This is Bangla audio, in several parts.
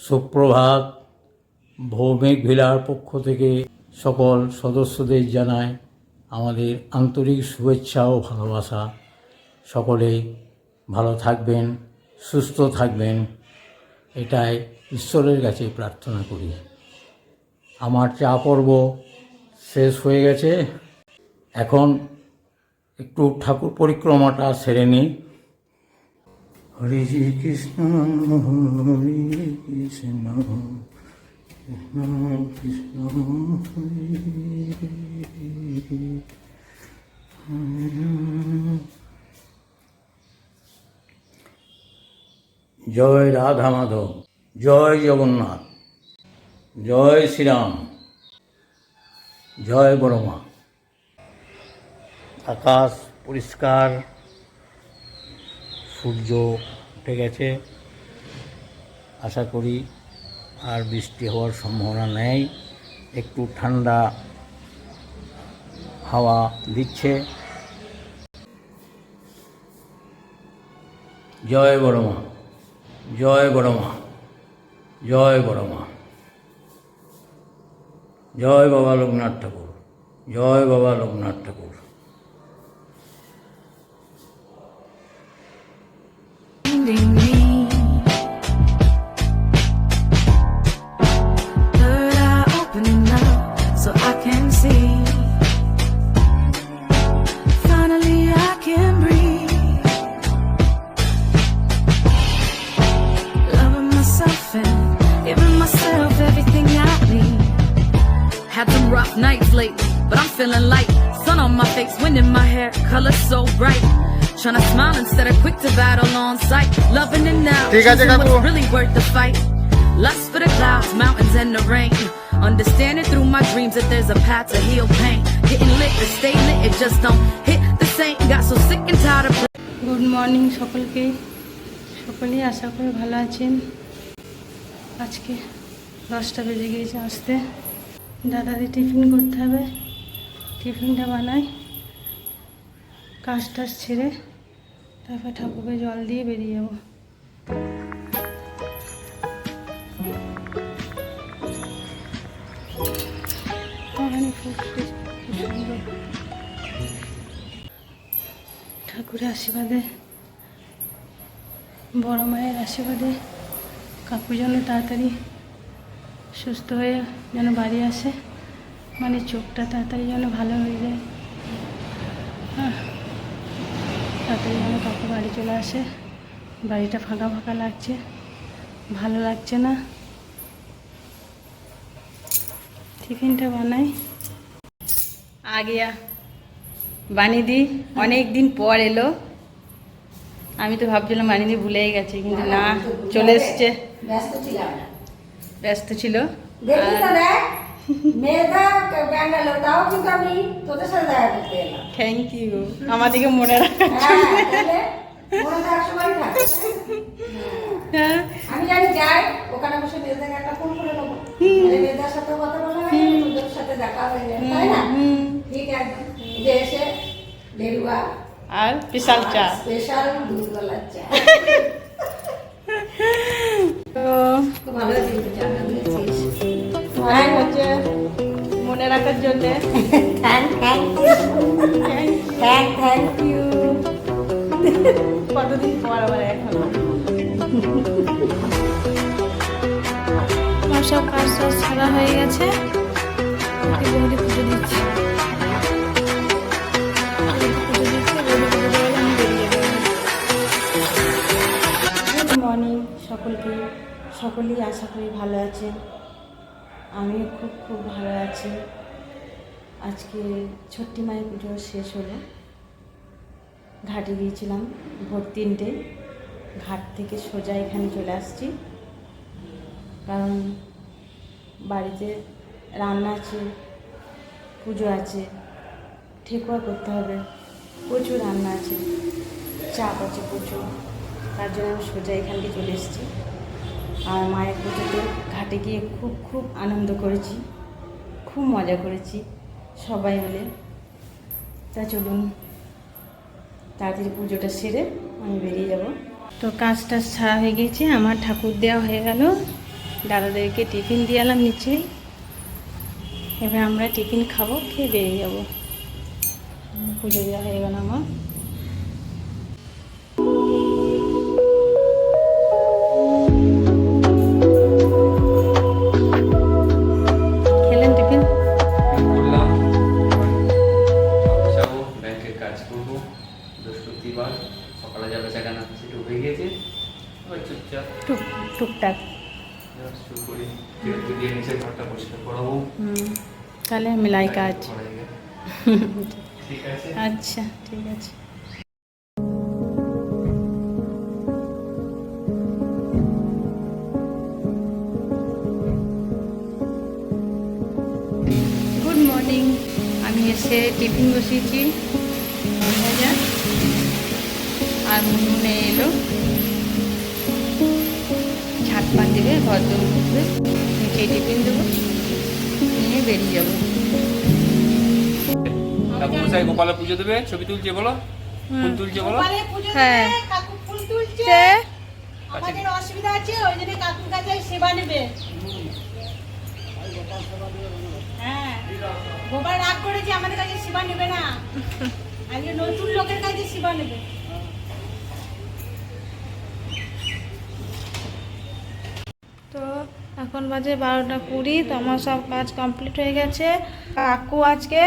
সুপ্রভাত। ভৌমিক ভিলার পক্ষ থেকে সকল সদস্যদের জানায় আমাদের আন্তরিক শুভেচ্ছা ও ভালোবাসা। সকলে ভালো থাকবেন, সুস্থ থাকবেন, এটাই ঈশ্বরের কাছে প্রার্থনা করি। আমার চা পর্ব শেষ হয়ে গেছে। এখন একটু ঠাকুর পরিক্রমাটা সেরে নিই। হরে কৃষ্ণ হরে কৃষ্ণ কৃষ্ণ কৃষ্ণ জয় রাধা মাধব, জয় জগন্নাথ, জয় শ্রীরাম, জয় বড়মা। আকাশ পরিষ্কার সূর্য উঠে গেছে। আশা করি আর বৃষ্টি হওয়ার সম্ভাবনা নেই। একটু ঠান্ডা হাওয়া দিচ্ছে। জয় বড়মা জয় বড়মা জয় বড়মা জয় বাবা লোকনাথ ঠাকুর, জয় বাবা লোকনাথ ঠাকুর। Finding me. Third eye opening up so I can see. Finally, I can breathe. Loving myself and giving myself everything I need. Had some rough nights lately, but I'm feeling light. Sun on my face, wind in my hair, color so bright. Tryna smile instead of quick to battle on sight. Loving it now, ঠিক আছে, choosing কাকু। what's really worth the fight. Lust for the clouds, mountains, and the rain. Understanding through my dreams that there's a path to heal pain. Getting lit to stay lit, it just don't hit the same. Got so sick and tired of. Good morning সকলকে সকলেই আশা করি ভালো আছেন আজকে দশটা বেজে গিয়েছে আসতে দাদাদের টিফিন করতে হবে টিফিনটা বানাই কাজ টাজ ছেড়ে তারপর ঠাকুরকে জল দিয়ে বেরিয়ে যাব। ঠাকুরের আশীর্বাদে, বড় মায়ের আশীর্বাদে কাকু যেন তাড়াতাড়ি সুস্থ হয়ে যেন বাড়ি আসে মানে চোখটা তাড়াতাড়ি যেন ভালো হয়ে যায়। হ্যাঁ। তাড়াতাড়ি যেন কাকু বাড়ি চলে আসে। বাড়িটা ফাঁকা ফাঁকা লাগছে। ভালো লাগছে না। টিফিনটা বানাই। আগিয়া বানিদি অনেক দিন পর এলো। আমি তো ভাবছিলাম বানিদি ভুলেই গেছে কিন্তু না চলে এসছে। ব্যস্ত ছিল। দেখি তো দেখ মেয়েটা ব্যাঙ্গালো তাও কিন্তু আমি তোদের সাথে দেখা করতে এলাম। থ্যাংক ইউ আমাদেরকে মনে রাখা। হ্যাঁ মনে হ্যাঁ। আমি জানি যাই ওখানে বসে মেয়েদাকে একটা ফোন করে নেব। তাহলে সাথে কথা বলা হয়ে তোদের সাথে দেখা হয়ে যাবে তাই না? ঠিক আছে যে এসে বেরুয়া আর বিশাল চা। স্পেশাল দুধওয়ালা চা। মনে রাখার জন্যে। Thank thank thank thank you কতদিন পর আবার এখন আমার সব কাজ টাজ ছাড়া হয়ে গেছে। ওকে পুজো দিচ্ছি। পুজো দিচ্ছে বৌদি পুজো দিয়ে আমি বেরিয়ে যাব গুড মর্নিং সকলকে। সকলেই আশা করি ভালো আছেন। আমিও খুব খুব ভালো আছি। আজকে ছট্টি মায়ের পুজো শেষ হলো। ঘাটে গিয়েছিলাম ভোর তিনটে। ঘাট থেকে সোজা এখানে চলে আসছি। কারণ বাড়িতে রান্না আছে, পুজো আছে, ঠেকুয়া করতে হবে, প্রচুর রান্না আছে, চাপ আছে প্রচুর। তার জন্য আমি সোজা এখানকে চলে এসেছি। আর মায়ের পুজোতে ঘাটে গিয়ে খুব খুব আনন্দ করেছি। খুব মজা করেছি সবাই মিলে। তা চলুন, তাড়াতাড়ি পুজোটা সেরে আমি বেরিয়ে যাব। তো কাজ টাজ ছাড়া হয়ে গেছে আমার ঠাকুর দেওয়া হয়ে গেল। দাদাদেরকে টিফিন দিয়ে এলাম নিচেই এবার আমরা টিফিন খাব, খেয়ে বেরিয়ে যাব। পুজো দেওয়া হয়ে গেল আমার। কাজ আচ্ছা ঠিক আছে। গুড মর্নিং আমি এসে টিফিন বসিয়েছি। ভাজা আর মুনমুনে এলো ঝাঁট পান দেবে ঘর দৌড় উঠবে নিচে টিফিন দেবো। নিয়ে বেরিয়ে যাব। ঠাকুরমশাই গোপালে পুজো দেবে? ছবি তুলছে বলো? ফুল তুলছে বলো? হ্যাঁ। কাকু ফুল তুলছে। আমাদের অসুবিধা আছে ওই জন্য কাকুর কাছে সেবা নেবে। হ্যাঁ। গোপাল রাগ করেছে আমাদের কাছে সেবা নেবে না। আজকে নতুন লোকের কাছে সেবা নেবে। তো এখন বাজে বারোটা কুড়ি তো আমার সব কাজ কমপ্লিট হয়ে গেছে। কাকু আজকে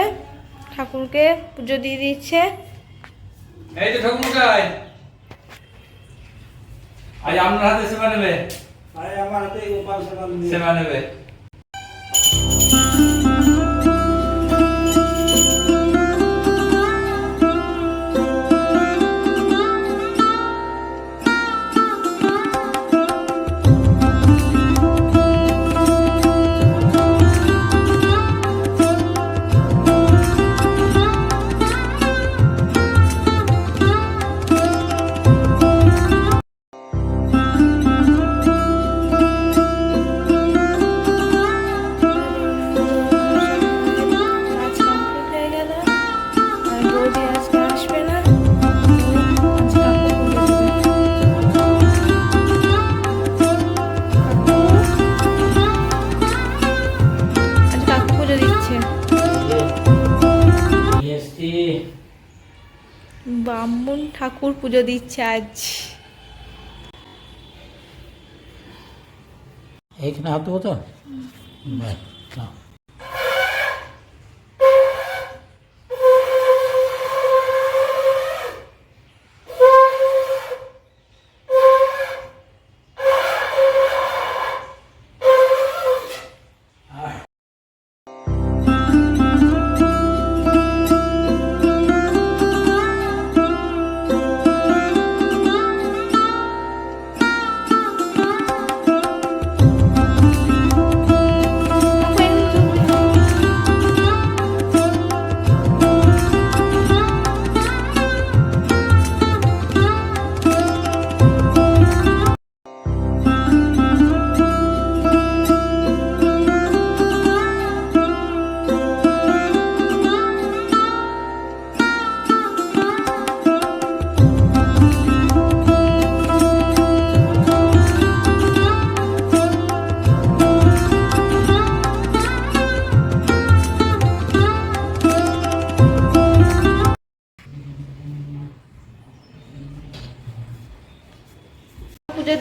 ঠাকুরকে পুজো দিয়ে দিচ্ছে। এই তো ঠাকুরমশাই আজ আপনার হাতে সেবা নেবে। সেবা নেবে। ঠাকুর পুজো দিচ্ছে আজ। এইখানে হাত দেবো তো?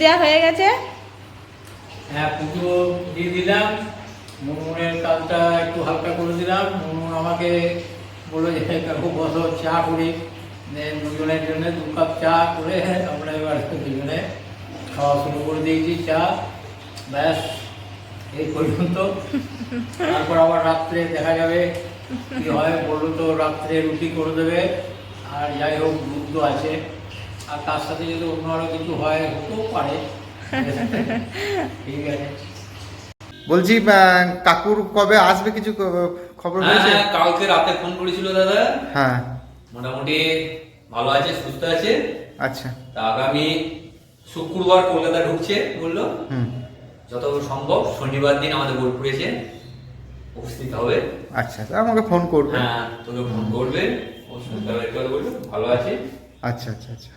দেওয়া হয়ে গেছে? হ্যাঁ পুজো দিয়ে দিলাম। মুনমুনের কাজটা একটু হালকা করে দিলাম। মুনমুন আমাকে বলল যে কাকু, বসো, চা করি। দুজনের জন্য দু কাপ চা করে আমরা এবার দুজনে খাওয়া শুরু করে দিয়েছি চা। ব্যাস, এই পর্যন্ত। তারপর আবার রাত্রে দেখা যাবে কি হয়। বলল তো, রাত্রে রুটি করে দেবে। আর যাই হোক, দুধ আছে। আর তার সাথে যদি অন্য আরও কিছু হয় হতেও পারে। ঠিক আছে। বলছি কাকুর কবে আসবে কিছু খবর হয়েছে? হ্যাঁ কালকে রাতে ফোন করেছিল দাদা। হ্যাঁ। মোটামুটি ভালো আছে সুস্থ আছে। আচ্ছা। তা আগামী শুক্রবার কলকাতা ঢুকছে বলল। হুম। যত সম্ভব শনিবার দিন আমাদের বোলপুরে এসে উপস্থিত হবে। আচ্ছা তা আমাকে ফোন করবে। হ্যাঁ তোকে ফোন করবে। ও শুনতে হবে ভালো আছে। আচ্ছা আচ্ছা আচ্ছা।